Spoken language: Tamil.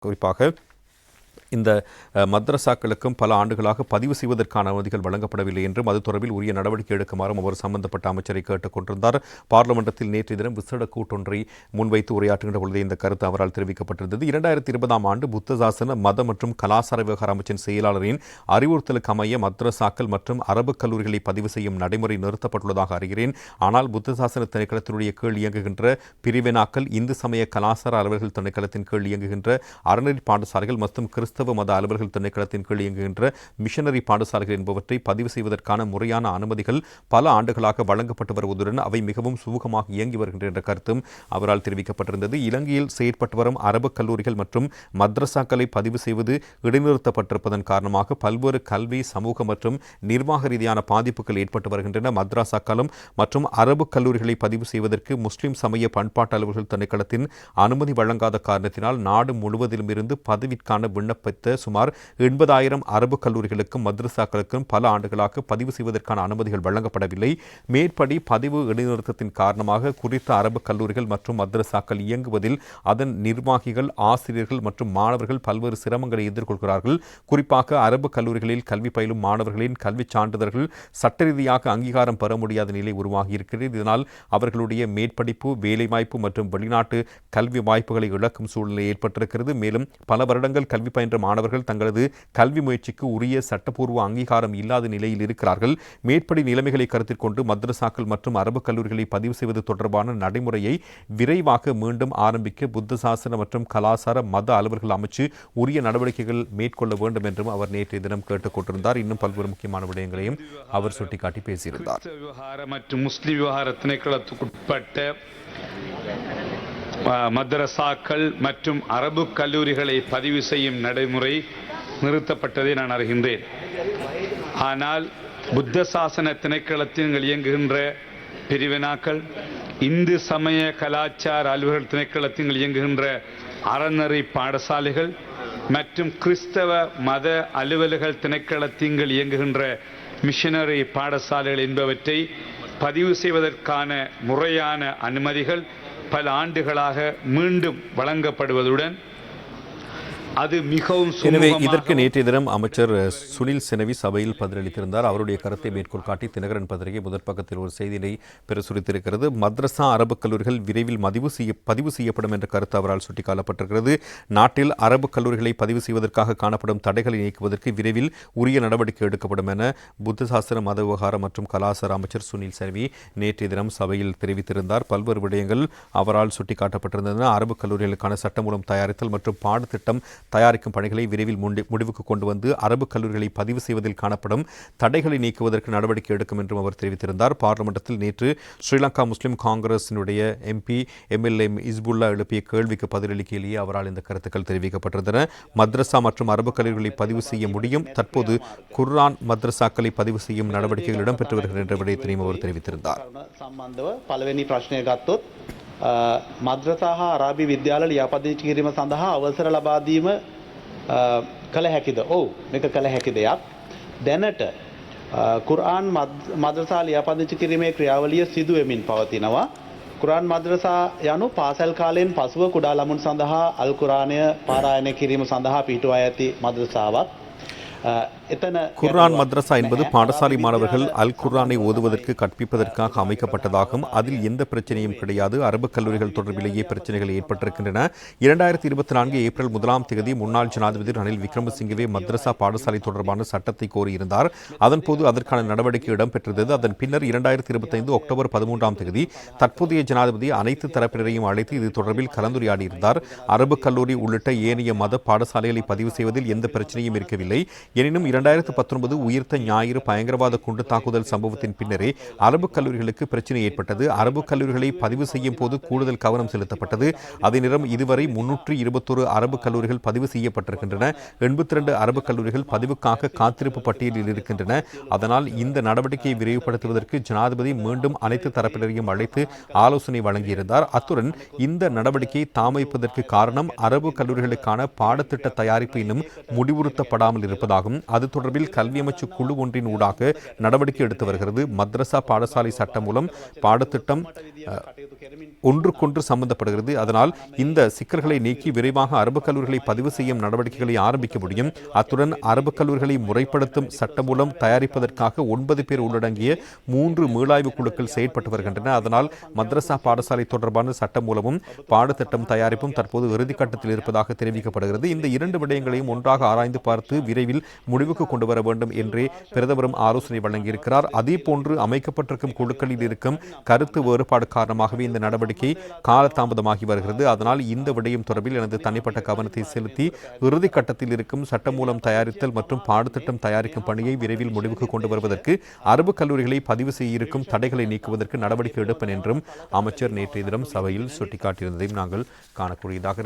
குறிப்பாக இந்த மத்ரசாக்களுக்கும் பல ஆண்டுகளாக பதிவு செய்வதற்கான அனுமதிகள் வழங்கப்படவில்லை என்றும் அது தொடர்பில் உரிய நடவடிக்கை எடுக்குமாறும் அவர் சம்பந்தப்பட்ட அமைச்சரை கேட்டுக்கொண்டிருந்தார் பார்லமெண்டத்தில் நேற்றைய தினம் விசேட கூட்டொன்றை முன்வைத்து உரையாற்றுகின்ற பொழுது இந்த கருத்து அவரால் தெரிவிக்கப்பட்டிருந்தது. இரண்டாயிரத்தி இருபதாம் ஆண்டு புத்தசாசன மத மற்றும் கலாச்சார விவகார அமைச்சின் செயலாளரின் அறிவுறுத்தலுக்கு அமைய மத்ரசாக்கள் மற்றும் அரபு கல்லூரிகளை பதிவு செய்யும் நடைமுறை நிறுத்தப்பட்டுள்ளதாக அறிகிறேன். ஆனால் புத்தசாசன திணைக்களத்தினுடைய கீழ் இயங்குகின்ற பிரிவினாக்கள் இந்து சமய கலாச்சார அலுவலர்கள் திணைக்களத்தின் கீழ் இயங்குகின்ற அறநெறி பாடசாலைகள் மற்றும் கிறிஸ்தவ கிறிஸ்தவ மத அலுவலர்கள் திணைக்களத்தின் கீழ் இயங்குகின்ற மிஷனரி பாடசாலைகள் என்பவற்றை பதிவு செய்வதற்கான முறையான அனுமதிகள் பல ஆண்டுகளாக வழங்கப்பட்டு வருவதுடன் அவை மிகவும் சுமூகமாக இயங்கி வருகின்ற கருத்தும் அவரால் தெரிவிக்கப்பட்டிருந்தது. இலங்கையில் செயற்பட்டு வரும் அரபு கல்லூரிகள் மற்றும் மத்ரசாக்களை பதிவு செய்வது இடைநிறுத்தப்பட்டிருப்பதன் காரணமாக பல்வேறு கல்வி சமூக மற்றும் நிர்வாக ரீதியான பாதிப்புகள் ஏற்பட்டு வருகின்றன. மத்ராசாக்களும் மற்றும் அரபு கல்லூரிகளை பதிவு செய்வதற்கு முஸ்லிம் சமய பண்பாட்டு அலுவலர்கள் திணைக்களத்தின் அனுமதி வழங்காத காரணத்தினால் நாடு முழுவதிலும் இருந்து பதவிக்கான விண்ணப்ப வைத்த சுமார் எண்பதாயிரம் அரபு கல்லூரிகளுக்கும் மദ്രசாக்களுக்கும் பல ஆண்டுகளாக பதிவு செய்வதற்கான அனுமதிகள் வழங்கப்படவில்லை. மேற்படி பதிவு இடைநிறுத்தத்தின் காரணமாக குறித்த அரபு கல்லூரிகள் மற்றும் மதரசாக்கள் இயங்குவதில் அதன் நிர்வாகிகள் ஆசிரியர்கள் மற்றும் மாணவர்கள் பல்வேறு சிரமங்களை எதிர்கொள்கிறார்கள். குறிப்பாக அரபு கல்லூரிகளில் கல்வி பயிலும் மாணவர்களின் கல்விச் சான்றிதழ்கள் சட்ட ரீதியாக அங்கீகாரம் பெற முடியாத நிலை உருவாகியிருக்கிறது இதனால் அவர்களுடைய மேற்படிப்பு வேலைவாய்ப்பு மற்றும் வெளிநாட்டு கல்வி வாய்ப்புகளை இழக்கும் சூழ்நிலை ஏற்பட்டிருக்கிறது. மேலும் பல வருடங்கள் கல்வி பயின்ற மாணவர்கள் தங்களது கல்வி முயற்சிக்கு உரிய சட்டப்பூர்வ அங்கீகாரம் இல்லாத நிலையில் இருக்கிறார்கள். மேற்படி நிலைமைகளை கருத்தில் கொண்டு மദ്രசாக்கள் மற்றும் அரபு கல்லூரிகளை பதிவு செய்வது தொடர்பான நடைமுறையை விரைவாக மீண்டும் ஆரம்பிக்க புத்த சாசன மற்றும் கலாசார மத அலுவல்கள் அமைச்சு உரிய நடவடிக்கைகள் மேற்கொள்ள வேண்டும் என்றும் அவர் நேற்றைய தினம் கேட்டுக் கொண்டிருந்தார். இன்னும் பல்வேறு முக்கியமான விடயங்களையும் அவர் சுட்டிக்காட்டி பேசியிருந்தார். மற்றும் முஸ்லிம் விவகார திணைக்களத்துக்குட்பட்ட மதரசாக்கள் மற்றும் அரபு கல்லூரிகளை பதிவு செய்யும் நடைமுறை நிறுத்தப்பட்டதை நான் அறிகின்றேன். ஆனால் புத்த சாசன திணைக்களத்தில் இயங்குகின்ற பிரிவினாக்கள் இந்து சமய கலாச்சார அலுவலர்கள் திணைக்களத்தில் இயங்குகின்ற அறநெறி பாடசாலைகள் மற்றும் கிறிஸ்தவ மத அலுவலர்கள் திணைக்களத்தில் இயங்குகின்ற மிஷனரி பாடசாலைகள் என்பவற்றை பதிவு செய்வதற்கான முறையான அனுமதிகள் பல ஆண்டுகளாக மீண்டும் வழங்கப்படுவதுடன் அது மிகவும் எனவே இதற்கு நேற்றைய தினம் அமைச்சர் சுனில் செனவி சபையில் பதிலளித்திருந்தார். அவருடைய கருத்தை மேற்கோள் காட்டி தினகரன் பத்திரிகை முதற் பக்கத்தில் ஒரு செய்தியை பிரசுரித்திருக்கிறது. மദ്രசா அரபு கல்லூரிகள் விரைவில் மதிவு செய்ய பதிவு செய்யப்படும் என்ற கருத்து அவரால் சுட்டிக்காட்டப்பட்டிருக்கிறது. நாட்டில் அரபு கல்லூரிகளை பதிவு செய்வதற்காக காணப்படும் தடைகளை நீக்குவதற்கு விரைவில் உரிய நடவடிக்கை எடுக்கப்படும் என புத்த சாஸ்திர மத விவகாரம் மற்றும் கலாசார அமைச்சர் சுனில் செனவி நேற்றைய தினம் சபையில் தெரிவித்திருந்தார். பல்வேறு விடயங்கள் அவரால் சுட்டிக்காட்டப்பட்டிருந்தன. அரபு கல்லூரிகளுக்கான சட்டமூலம் தயாரித்தல் மற்றும் பாடத்திட்டம் தயாரிக்கும் பணிகளை விரைவில் முடிவுக்கு கொண்டு வந்து அரபு கல்லூரிகளை பதிவு செய்வதில் காணப்படும் தடைகளை நீக்குவதற்கு நடவடிக்கை எடுக்கும் என்றும் அவர் தெரிவித்திருந்தார். பாராளுமன்றத்தில் நேற்று ஸ்ரீலங்கா முஸ்லிம் காங்கிரசினுடைய எம்பி எம்எல்ஏ இஸ்புல்லா எழுப்பிய கேள்விக்கு பதிலளிக்கையிலேயே அவரால் இந்த கருத்துக்கள் தெரிவிக்கப்பட்டிருந்தன. மத்ரசா மற்றும் அரபு கல்லூரிகளை பதிவு செய்ய முடியும். தற்போது குர்ஆன் மத்ரசாக்களை பதிவு செய்யும் நடவடிக்கைகள் இடம்பெற்று வருகின்றன என்ற விடயத்தினையும் அவர் தெரிவித்திருந்தார். කරුණ සම්බන්ධව පළවෙනි ප්‍රශ්නය ගත්තොත් අ, මද්‍රසා හා අරාබි විද්‍යාල ලියාපදිංචි කිරීම සඳහා අවසර ලබා දීම අ, කළ හැකිද? ඔව් මේක කළ හැකි දෙයක්. දැනට අ, කුර්ආන් මද්- මද්‍රසා ලියාපදිංචි කිරීමේ ක්‍රියාවලිය සිදු වෙමින් පවතිනවා. කුරාන් මද්‍රසා යනු පාසල් කාලයෙන් පසුව කුඩා ළමුන් සඳහා අල් කුරාණය පාරායනය කිරීම සඳහා පිහිටුවා ඇති මද්‍රසාවක්. குர்ரான் மத்ரசா என்பது பாடசாலை மாணவர்கள் அல் குர்ரானை ஓதுவதற்கு கற்பிப்பதற்காக அமைக்கப்பட்டதாகும். அதில் எந்த பிரச்சனையும் கிடையாது. அரபு கல்லூரிகள் தொடர்பிலேயே பிரச்சனைகள் ஏற்பட்டிருக்கின்றன. இரண்டாயிரத்தி இருபத்தி நான்கு ஏப்ரல் முதலாம் தேதி முன்னாள் ஜனாதிபதி ரணில் விக்ரமசிங்கவே மத்ரசா பாடசாலை தொடர்பான சட்டத்தை கோரியிருந்தார். அதன்போது அதற்கான நடவடிக்கை இடம்பெற்றிருந்தது. அதன் பின்னர் இரண்டாயிரத்தி இருபத்தைந்து அக்டோபர் பதிமூன்றாம் தேதி தற்போதைய ஜனாதிபதி அனைத்து தரப்பினரையும் அழைத்து இது தொடர்பில் கலந்துரையாடியிருந்தார். அரபு கல்லூரி உள்ளிட்ட ஏனைய மத பாடசாலைகளை பதிவு செய்வதில் எந்த பிரச்சனையும் இருக்கவில்லை. எனினும் இரண்டாயிரத்து பத்தொன்பது உயிர்த்த ஞாயிறு பயங்கரவாத குண்டு தாக்குதல் சம்பவத்தின் பின்னரே அரபு கல்லூரிகளுக்கு பிரச்சனை ஏற்பட்டது. அரபு கல்லூரிகளை பதிவு செய்யும் போது கூடுதல் கவனம் செலுத்தப்பட்டது. அதே நேரம் இதுவரை முன்னூற்று இருபத்தொரு அரபு கல்லூரிகள் பதிவு செய்யப்பட்டிருக்கின்றன. எண்பத்தி ரெண்டு அரபு கல்லூரிகள் பதிவுக்காக காத்திருப்பு பட்டியலில் இருக்கின்றன. அதனால் இந்த நடவடிக்கையை விரைவுபடுத்துவதற்கு ஜனாதிபதி மீண்டும் அனைத்து தரப்பினரையும் அழைத்து ஆலோசனை வழங்கியிருந்தார். அத்துடன் இந்த நடவடிக்கையை தாமதிப்பதற்கு காரணம் அரபு கல்லூரிகளுக்கான பாடத்திட்ட தயாரிப்பு இன்னும் முடிவுறுத்தப்படாமல் இருப்பதாக ஒன்றாகும் அது தொடர்பில் கல்வி அமைச்சு குழு ஒன்றின் ஊடாக நடவடிக்கை எடுத்து வருகிறது. மദ്രசா பாடசாலை சட்டம் மூலம் பாடத்திட்டம் ஒன்றுக்கொன்று சம்பந்தப்படுகிறது. அதனால் இந்த சிக்கல்களை நீக்கி விரைவாக அரபு கல்லூரிகளை பதிவு செய்யும் நடவடிக்கைகளை ஆரம்பிக்க முடியும். அத்துடன் அரபு கல்லூரிகளை முறைப்படுத்தும் சட்டம் மூலம் தயாரிப்பதற்காக ஒன்பது பேர் உள்ளடங்கிய மூன்று மீளாய்வு குழுக்கள் செயல்பட்டு வருகின்றன. அதனால் மத்ரசா பாடசாலை தொடர்பான சட்டம் மூலமும் பாடத்திட்டம் தயாரிப்பும் தற்போது இறுதிக்கட்டத்தில் இருப்பதாக தெரிவிக்கப்படுகிறது. இந்த இரண்டு விடயங்களையும் ஒன்றாக ஆராய்ந்து பார்த்து விரைவில் முடிவுக்கு கொண்டு வர வேண்டும் என்றே பிரதமரும் ஆலோசனை வழங்கியிருக்கிறார். அதே போன்று அமைக்கப்பட்டிருக்கும் குழுக்களில் இருக்கும் கருத்து வேறுபாடு காரணமாகவே இந்த நடவடிக்கை காலதாமதமாகி வருகிறது. அதனால் இந்த விடயம் தொடர்பில் எனது தனிப்பட்ட கவனத்தை செலுத்தி இறுதி கட்டத்தில் இருக்கும் சட்டமூலம் தயாரித்தல் மற்றும் பாடத்திட்டம் தயாரிக்கும் பணியை விரைவில் முடிவுக்கு கொண்டு வருவதற்கு அரபு கல்லூரிகளை பதிவு செய்யிருக்கும் தடைகளை நீக்குவதற்கு நடவடிக்கை எடுப்பேன் என்றும் அமைச்சர் நேற்றைய தினம் சபையில் சுட்டிக்காட்டியிருந்ததையும் நாங்கள் காணக்கூடியதாக